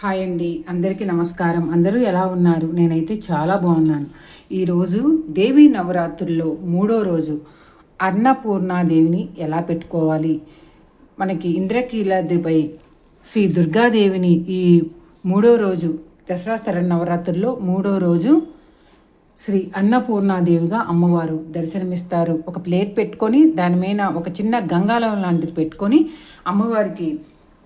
Hi అండి. అందరికీ నమస్కారం. అందరూ ఎలా ఉన్నారు? నేనైతే చాలా బాగున్నాను. ఈరోజు దేవి నవరాత్రుల్లో మూడో రోజు అన్నపూర్ణాదేవిని ఎలా పెట్టుకోవాలి? మనకి ఇంద్రకీలాద్రిపై శ్రీ దుర్గాదేవిని ఈ మూడో రోజు దసరా శరణ్ నవరాత్రుల్లో మూడో రోజు శ్రీ అన్నపూర్ణాదేవిగా అమ్మవారు దర్శనమిస్తారు. ఒక ప్లేట్ పెట్టుకొని దాని మీద ఒక చిన్న గంగాలం లాంటిది పెట్టుకొని అమ్మవారికి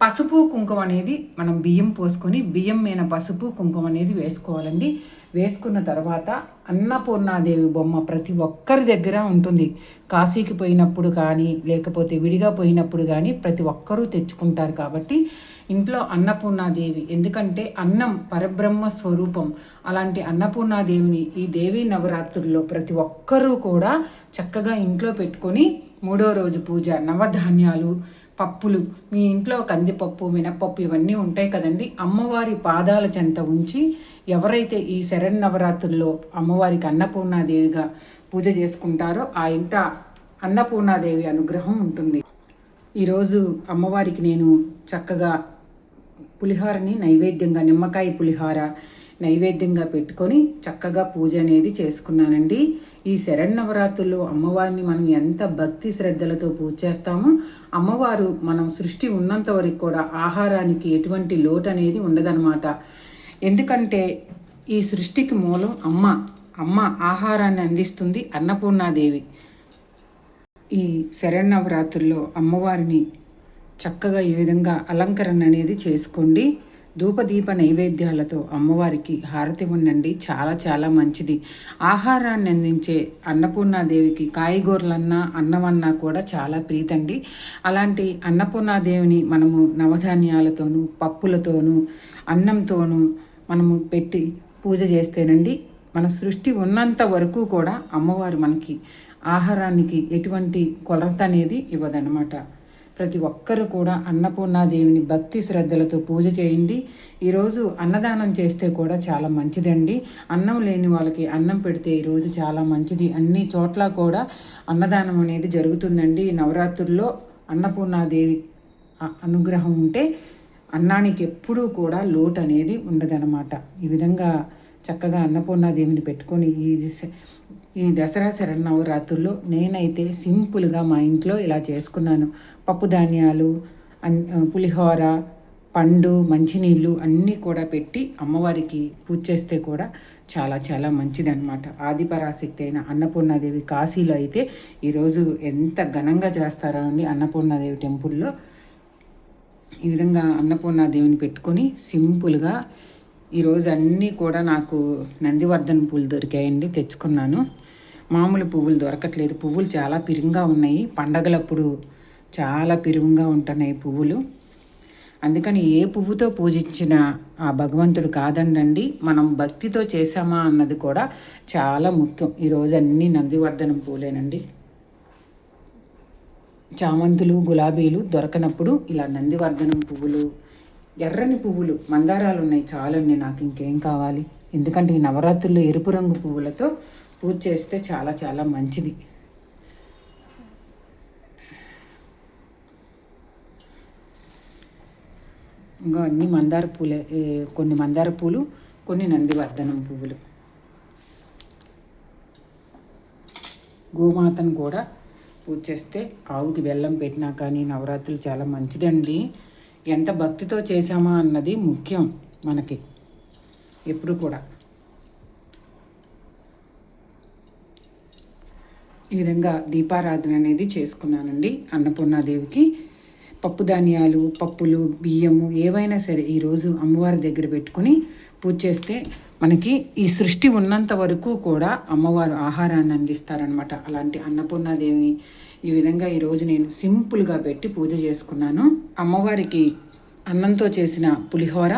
పసుపు కుంకుమ అనేది మనం బియ్యం పోసుకొని బియ్యం మీద పసుపు కుంకుమ అనేది వేసుకోవాలండి. వేసుకున్న తర్వాత అన్నపూర్ణాదేవి బొమ్మ ప్రతి ఒక్కరి దగ్గర ఉంటుంది. కాశీకి పోయినప్పుడు కానీ లేకపోతే విడిగా పోయినప్పుడు కానీ ప్రతి ఒక్కరూ తెచ్చుకుంటారు కాబట్టి ఇంట్లో అన్నపూర్ణాదేవి. ఎందుకంటే అన్నం పరబ్రహ్మ స్వరూపం. అలాంటి అన్నపూర్ణాదేవిని ఈ దేవీ నవరాత్రుల్లో ప్రతి ఒక్కరూ కూడా చక్కగా ఇంట్లో పెట్టుకొని మూడో రోజు పూజ నవధాన్యాలు పప్పులు. మీ ఇంట్లో కందిపప్పు మినపప్పు ఇవన్నీ ఉంటాయి కదండి. అమ్మవారి పాదాల చెంత ఉంచి ఎవరైతే ఈ శరణ్ అమ్మవారికి అన్నపూర్ణాదేవిగా పూజ చేసుకుంటారో ఆ ఇంట అన్నపూర్ణాదేవి అనుగ్రహం ఉంటుంది. ఈరోజు అమ్మవారికి నేను చక్కగా పులిహారని నైవేద్యంగా నిమ్మకాయ పులిహార నైవేద్యంగా పెట్టుకొని చక్కగా పూజ అనేది చేసుకున్నానండి. ఈ శరణవరాత్రుల్లో అమ్మవారిని మనం ఎంత భక్తి శ్రద్ధలతో పూజ చేస్తామో అమ్మవారు మనం సృష్టి ఉన్నంత వరకు కూడా ఆహారానికి ఎటువంటి లోటు అనేది ఉండదన్నమాట. ఎందుకంటే ఈ సృష్టికి మూలం అమ్మ అమ్మ ఆహారాన్ని అందిస్తుంది అన్నపూర్ణాదేవి. ఈ శరణవరాత్రుల్లో అమ్మవారిని చక్కగా ఈ విధంగా అలంకరణ అనేది చేసుకోండి. ధూపదీప నైవేద్యాలతో అమ్మవారికి హారతి ఉండండి చాలా చాలా మంచిది. ఆహారాన్ని అందించే అన్నపూర్ణాదేవికి కాయగూరలన్నా అన్నమన్నా కూడా చాలా ప్రీతండి. అలాంటి అన్నపూర్ణాదేవిని మనము నవధాన్యాలతోనూ పప్పులతోనూ అన్నంతోనూ మనము పెట్టి పూజ చేస్తేనండి మన సృష్టి ఉన్నంత వరకు కూడా అమ్మవారు మనకి ఆహారానికి ఎటువంటి కొలత అనేది ఇవ్వదనమాట ప్రతి ఒక్కరు కూడా అన్నపూర్ణాదేవిని భక్తి శ్రద్ధలతో పూజ చేయండి. ఈరోజు అన్నదానం చేస్తే కూడా చాలా మంచిదండి. అన్నం లేని వాళ్ళకి అన్నం పెడితే ఈరోజు చాలా మంచిది. అన్ని చోట్ల కూడా అన్నదానం అనేది జరుగుతుందండి. నవరాత్రుల్లో అన్నపూర్ణాదేవి అనుగ్రహం ఉంటే అన్నానికి ఎప్పుడూ కూడా లోటు అనేది ఉండదన్నమాట. ఈ విధంగా చక్కగా అన్నపూర్ణాదేవిని పెట్టుకొని ఈ ఈ దసరా శరణవరాత్రుల్లో నేనైతే సింపుల్గా మా ఇంట్లో ఇలా చేసుకున్నాను. పప్పు ధాన్యాలు పులిహోర పండు మంచినీళ్ళు అన్నీ కూడా పెట్టి అమ్మవారికి పూజ చేస్తే కూడా చాలా చాలా మంచిదన్నమాట. ఆదిపరాశక్తి అయిన అన్నపూర్ణాదేవి కాశీలో అయితే ఈరోజు ఎంత ఘనంగా చేస్తారో అండి అన్నపూర్ణాదేవి టెంపుల్లో ఈ విధంగా అన్నపూర్ణాదేవిని పెట్టుకొని సింపుల్గా ఈరోజు అన్నీ కూడా నాకు నందివర్ధన పూలు దొరికాయండి తెచ్చుకున్నాను. మామూలు పువ్వులు దొరకట్లేదు. పువ్వులు చాలా పిరుంగా ఉన్నాయి. పండగలప్పుడు చాలా పిరుంగా ఉంటున్నాయి పువ్వులు. అందుకని ఏ పువ్వుతో పూజించిన ఆ భగవంతుడు కాదండండి మనం భక్తితో చేసామా అన్నది కూడా చాలా ముఖ్యం. ఈరోజు అన్ని నందివర్ధనం పూలేనండి. చామంతులు గులాబీలు దొరకనప్పుడు ఇలా నందివర్ధనం పువ్వులు ఎర్రని పువ్వులు మందారాలు ఉన్నాయి చాలండి నాకు ఇంకేం కావాలి. ఎందుకంటే ఈ నవరాత్రుల్లో ఎరుపు రంగు పువ్వులతో పూజ చేస్తే చాలా చాలా మంచిది. ఇంకా అన్ని మందార పూలే కొన్ని మందార పూలు కొన్ని నందివర్ధనం పువ్వులు. గోమాతను కూడా పూజ చేస్తే ఆవుకి బెల్లం పెట్టినా కానీ నవరాత్రులు చాలా మంచిదండి. ఎంత భక్తితో చేశామా అన్నది ముఖ్యం మనకి ఎప్పుడు కూడా. ఈ విధంగా దీపారాధన అనేది చేసుకున్నానండి అన్నపూర్ణాదేవికి. పప్పు ధాన్యాలు పప్పులు బియ్యము ఏవైనా సరే ఈరోజు అమ్మవారి దగ్గర పెట్టుకుని పూజ చేస్తే మనకి ఈ సృష్టి ఉన్నంత వరకు కూడా అమ్మవారు ఆహారాన్ని అందిస్తారనమాట అలాంటి అన్నపూర్ణాదేవిని ఈ విధంగా ఈరోజు నేను సింపుల్గా పెట్టి పూజ చేసుకున్నాను. అమ్మవారికి అన్నంతో చేసిన పులిహోర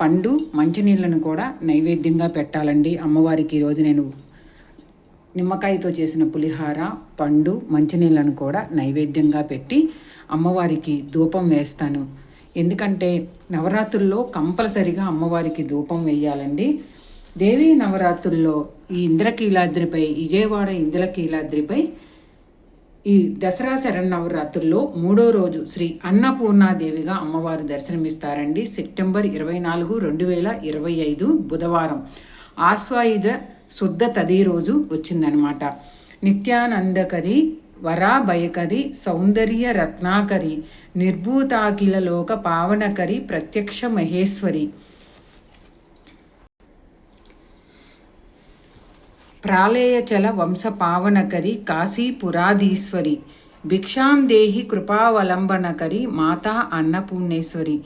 పండు మంచినీళ్ళను కూడా నైవేద్యంగా పెట్టాలండి. అమ్మవారికి ఈరోజు నేను నిమ్మకాయతో చేసిన పులిహార పండు మంచినీళ్ళను కూడా నైవేద్యంగా పెట్టి అమ్మవారికి ధూపం వేస్తాను. ఎందుకంటే నవరాత్రుల్లో కంపల్సరిగా అమ్మవారికి ధూపం వేయాలండి. దేవీ నవరాత్రుల్లో ఈ ఇంద్రకీలాద్రిపై విజయవాడ ఇంద్రకీలాద్రిపై ఈ దసరా శరన్నవరాత్రుల్లో మూడో రోజు శ్రీ అన్నపూర్ణాదేవిగా అమ్మవారు దర్శనమిస్తారండి. సెప్టెంబర్ ఇరవై నాలుగు రెండు వేల ఇరవై ఐదు బుధవారం. ఆస్వాయుధ శుద్ధ తది రోజు వచ్చిందనమాట. నిత్యానందకరి వరాభయకరి సౌందర్య రత్నాకరి నిర్భూతాకిల లోక పావనకరి ప్రత్యక్ష మహేశ్వరి. ప్రాలేయచల వంశ పావనకరి కాశీపురాధీశ్వరి భిక్షాం దేహి కృపావలంబనకరి మాతా అన్నపూర్ణేశ్వరి.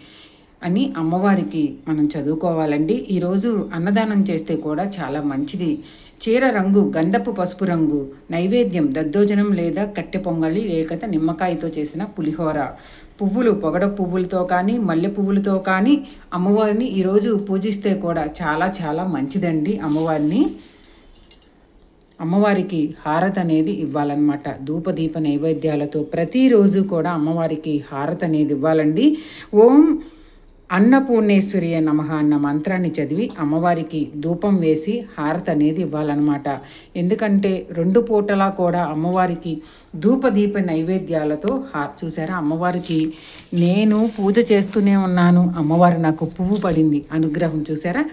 అని అమ్మవారికి మనం చదువుకోవాలండి. ఈరోజు అన్నదానం చేస్తే కూడా చాలా మంచిది. చీర రంగు గంధపు పసుపు రంగు నైవేద్యం దద్దోజనం లేదా కట్టె పొంగలి లేకపోతే నిమ్మకాయతో చేసిన పులిహోర. పువ్వులు పొగడ పువ్వులతో కానీ మల్లె పువ్వులతో కానీ అమ్మవారిని ఈరోజు పూజిస్తే కూడా చాలా చాలా మంచిదండి అమ్మవారిని. అమ్మవారికి హారత అనేది ఇవ్వాలన్నమాట. ధూపదీప నైవేద్యాలతో ప్రతిరోజు కూడా అమ్మవారికి హారత అనేది ఇవ్వాలండి. ఓం అన్నపూర్ణేశ్వరి నమ అన్న మంత్రాన్ని చదివి అమ్మవారికి ధూపం వేసి హారత అనేది ఇవ్వాలన్నమాట. ఎందుకంటే రెండు పూటలా కూడా అమ్మవారికి ధూపదీప నైవేద్యాలతో హా చూసారా? అమ్మవారికి నేను పూజ చేస్తూనే ఉన్నాను. అమ్మవారు నాకు పువ్వు పడింది. అనుగ్రహం చూసారా?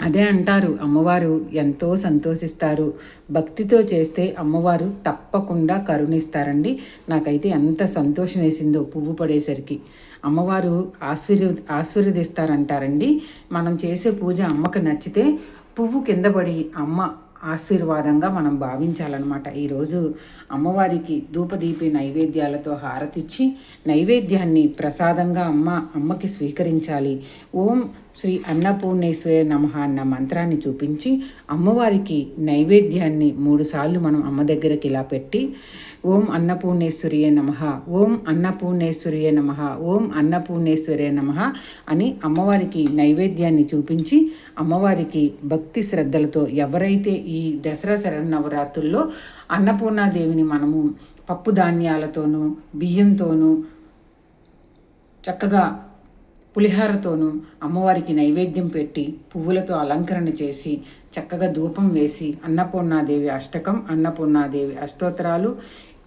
అదే అంటారు అమ్మవారు ఎంతో సంతోషిస్తారు. భక్తితో చేస్తే అమ్మవారు తప్పకుండా కరుణిస్తారండి. నాకైతే ఎంత సంతోషం వేసిందో పువ్వు పడేసరికి. అమ్మవారు ఆశీర్వ ఆశీర్వదిస్తారంటారండి. మనం చేసే పూజ అమ్మకు నచ్చితే పువ్వు కింద పడి అమ్మ ఆశీర్వాదంగా మనం భావించాలన్నమాట. ఈరోజు అమ్మవారికి ధూపదీపి నైవేద్యాలతో హారతిచ్చి నైవేద్యాన్ని ప్రసాదంగా అమ్మ అమ్మకి స్వీకరించాలి. ఓం శ్రీ అన్నపూర్ణేశ్వర నమ అన్న మంత్రాన్ని చూపించి అమ్మవారికి నైవేద్యాన్ని మూడుసార్లు మనం అమ్మ దగ్గరికి ఇలా పెట్టి ఓం అన్నపూర్ణేశ్వరియే నమ ఓం అన్నపూర్ణేశ్వరియ నమ ఓం అన్నపూర్ణేశ్వరియ నమ అని అమ్మవారికి నైవేద్యాన్ని చూపించి అమ్మవారికి భక్తి శ్రద్ధలతో ఎవరైతే ఈ దసరా శరణవరాత్రుల్లో అన్నపూర్ణాదేవిని మనము పప్పు ధాన్యాలతోనూ బియ్యంతోనూ చక్కగా పులిహారతోనూ అమ్మవారికి నైవేద్యం పెట్టి పువ్వులతో అలంకరణ చేసి చక్కగా ధూపం వేసి అన్నపూర్ణాదేవి అష్టకం అన్నపూర్ణాదేవి అష్టోత్తరాలు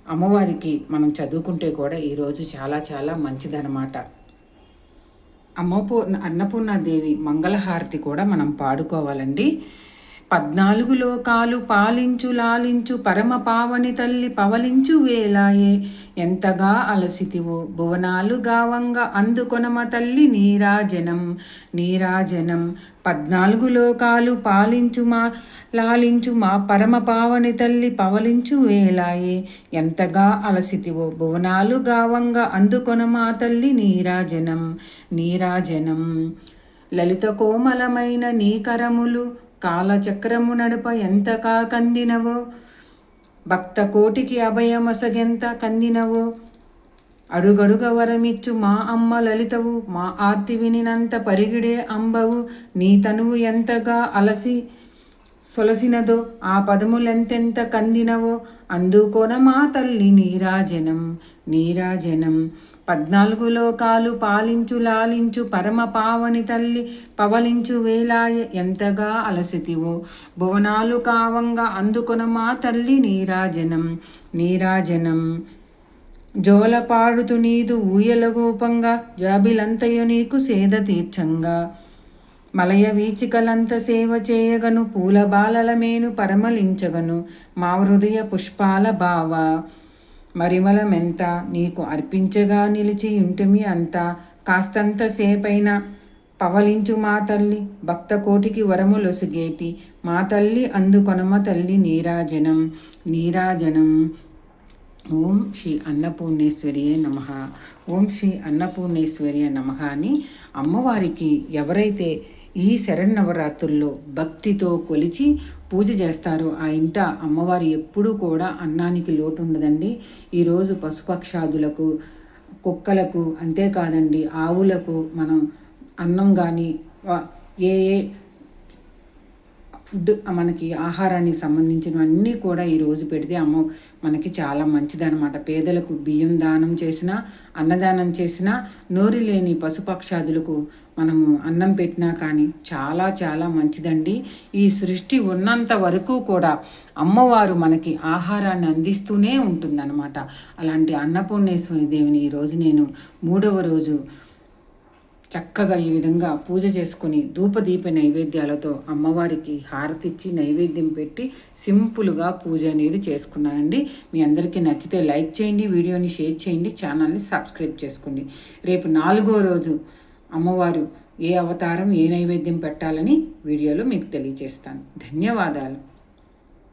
అమ్మవారికి మనం చదువుకుంటే కూడా ఈరోజు చాలా చాలా మంచిదనమాట అమ్మపూర్ణ అన్నపూర్ణాదేవి మంగళహారతి కూడా మనం పాడుకోవాలండి. పద్నాలుగు లోకాలు పాలించు లాలించు పరమ పావని తల్లి పవలించు వేలాయే. ఎంతగా అలసితివో భువనాలు గావంగా అందుకొనమ తల్లి నీరాజనం నీరాజనం. పద్నాలుగు లోకాలు పాలించు మా లాలించు మా పరమ పావని తల్లి పవలించు వేలాయే. ఎంతగా అలసితివో భువనాలు గావంగా అందుకొనమా తల్లి నీరాజనం నీరాజనం. లలిత కోమలమైన నీ కరములు కాలచక్రము నడుప ఎంత కందినవో భక్త కోటికి అభయమసగెంత కందినవో? అడుగడుగ వరమిచ్చు మా అమ్మ లలితవు మా ఆర్తి వినినంత పరిగిడే అంబవు నీ తనువు ఎంతగా అలసి సొలసినదో ఆ పదములెంతెంత కందినవో అందుకోన మా తల్లి నీరాజనం నీరాజనం. పద్నాలుగు లోకాలు పాలించు లాలించు పరమ పావని తల్లి పవలించు వేలాయ ఎంతగా అలసితివో. భువనాలు కావంగా అందుకొన మా తల్లి నీరాజనం నీరాజనం. జోలపాడుతు నీదు ఊయల గోపంగా జాబిలంతయు నీకు సేద తీర్చంగా. మలయ వీచికలంత సేవ చేయగను పూల బాలల మేను పరమలించగను మా హృదయ పుష్పాల భావ మరిమలమెంత నీకు అర్పించగా నిలిచి ఇంటిమి అంతా కాస్తంత సేపైన పవలించు మా తల్లి భక్త కోటికి వరములొసిగేటి మా తల్లి అందుకొనమ తల్లి నీరాజనం నీరాజనం. ఓం శ్రీ అన్నపూర్ణేశ్వరియే నమ. ఓం శ్రీ అన్నపూర్ణేశ్వరియ నమ అని అమ్మవారికి ఎవరైతే ఈ శరన్నవరాత్రుల్లో భక్తితో కొలిచి పూజ చేస్తారు. ఆ ఇంట అమ్మవారు ఎప్పుడూ కూడా అన్నానికి లోటు ఉండదండి ఈరోజు పశుపక్షాదులకు కుక్కలకు అంతేకాదండి ఆవులకు మనం అన్నం కానీ ఏ ఏ ఫుడ్ మనకి ఆహారానికి సంబంధించినవన్నీ కూడా ఈరోజు పెడితే అమ్మ మనకి చాలా మంచిదనమాట పేదలకు బియ్యం దానం చేసినా అన్నదానం చేసినా నోరు లేని పశుపక్షాదులకు మనము అన్నం పెట్టినా కానీ చాలా చాలా మంచిదండి. ఈ సృష్టి ఉన్నంత వరకు కూడా అమ్మవారు మనకి ఆహారాన్ని అందిస్తూనే ఉంటుందన్నమాట. అలాంటి అన్నపూర్ణేశ్వరి దేవిని ఈరోజు నేను మూడవ రోజు చక్కగా ఈ విధంగా పూజ చేసుకుని ధూపదీప నైవేద్యాలతో అమ్మవారికి హారతిచ్చి నైవేద్యం పెట్టి సింపుల్గా పూజ అనేది చేసుకున్నానండి. మీ అందరికీ నచ్చితే లైక్ చేయండి వీడియోని షేర్ చేయండి ఛానల్ని సబ్స్క్రైబ్ చేసుకోండి. రేపు నాలుగో రోజు అమ్మవారు ఏ అవతారం ఏ నైవేద్యం పెట్టాలని వీడియోలో మీకు తెలియజేస్తాను. ధన్యవాదాలు.